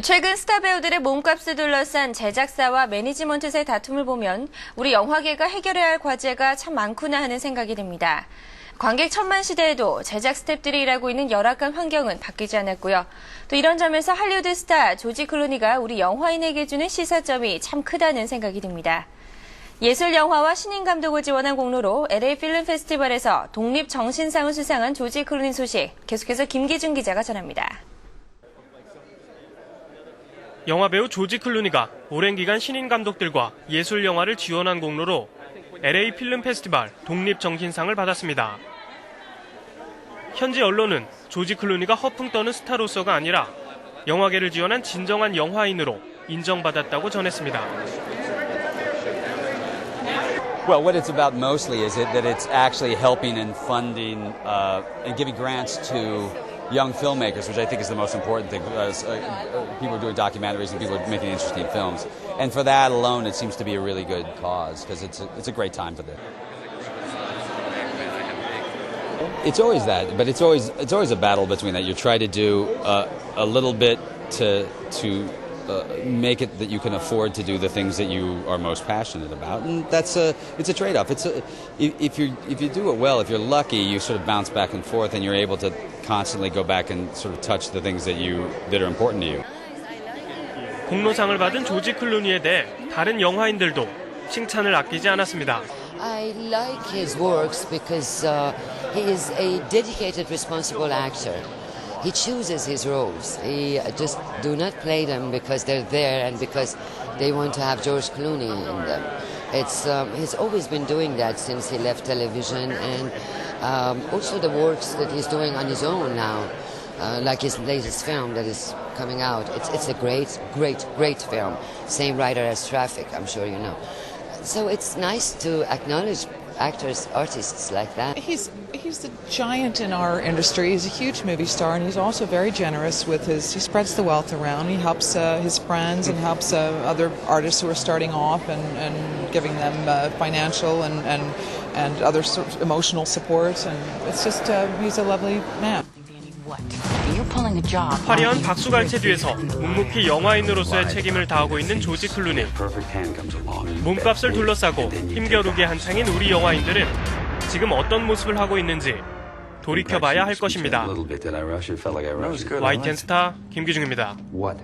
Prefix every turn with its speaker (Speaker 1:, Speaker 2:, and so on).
Speaker 1: 최근 스타 배우들의 몸값을 둘러싼 제작사와 매니지먼트의 다툼을 보면 우리 영화계가 해결해야 할 과제가 참 많구나 하는 생각이 듭니다. 관객 천만 시대에도 제작 스탭들이 일하고 있는 열악한 환경은 바뀌지 않았고요. 또 이런 점에서 할리우드 스타 조지 클루니가 우리 영화인에게 주는 시사점이 참 크다는 생각이 듭니다. 예술 영화와 신인 감독을 지원한 공로로 LA 필름 페스티벌에서 독립 정신상을 수상한 조지 클루니 소식 계속해서 김기준 기자가 전합니다.
Speaker 2: 영화배우 조지 클루니가 오랜 기간 신인 감독들과 예술 영화를 지원한 공로로 LA 필름 페스티벌 독립정신상을 받았습니다. 현지 언론은 조지 클루니가 허풍 떠는 스타로서가 아니라 영화계를 지원한 진정한 영화인으로 인정받았다고 전했습니다.
Speaker 3: Well, what it's about mostly is it, that it's actually helping and funding uh, and giving grants to young filmmakers, which I think is the most important thing. Because, uh, uh, people are doing documentaries and people are making interesting films, and for that alone, it seems to be a really good cause because it's a, it's a great time for them. It's always that, but it's always it's always a battle between that. You try to do uh, a little bit to to uh, make it that you can afford to do the things that you are most passionate about, and that's a it's a trade off. It's a if, if you if you do it well, if you're lucky, you sort of bounce back and forth, and you're able to constantly go back and sort of touch the things that you that are important to you.
Speaker 2: 공로상을 받은 조지 클루니에 대해 다른 영화인들도 칭찬을 아끼지 않았습니다.
Speaker 4: I like his works because uh, he is a dedicated, responsible actor. He chooses his roles. He just do not play them because they're there and because they want to have George Clooney in them. It's um, he's always been doing that since he left television, and um, also the works that he's doing on his own now, uh, like his latest film that is coming out. It's it's a great, great, great film. Same writer as Traffic, I'm sure you know. So it's nice to acknowledge actors, artists like that.
Speaker 5: He's he's a giant in our industry. He's a huge movie star, and he's also very generous with his. He spreads the wealth around. He helps uh, his friends and helps uh, other artists who are starting off, and, and giving them uh, financial and, and and other sort of emotional support. And it's just uh, he's a lovely man.
Speaker 6: What? You're pulling a job.
Speaker 2: 화려한 박수갈채 뒤에서 묵묵히 영화인으로서의 책임을 다하고 있는 조지 클루니. 몸값을 둘러싸고 힘겨루기 한창인 우리 영화인들은 지금 어떤 모습을 하고 있는지 돌이켜봐야 할 것입니다.
Speaker 7: A little bit. Did I rush it? Felt like I rushed it.
Speaker 2: YTN 스타 김기중입니다.
Speaker 7: What?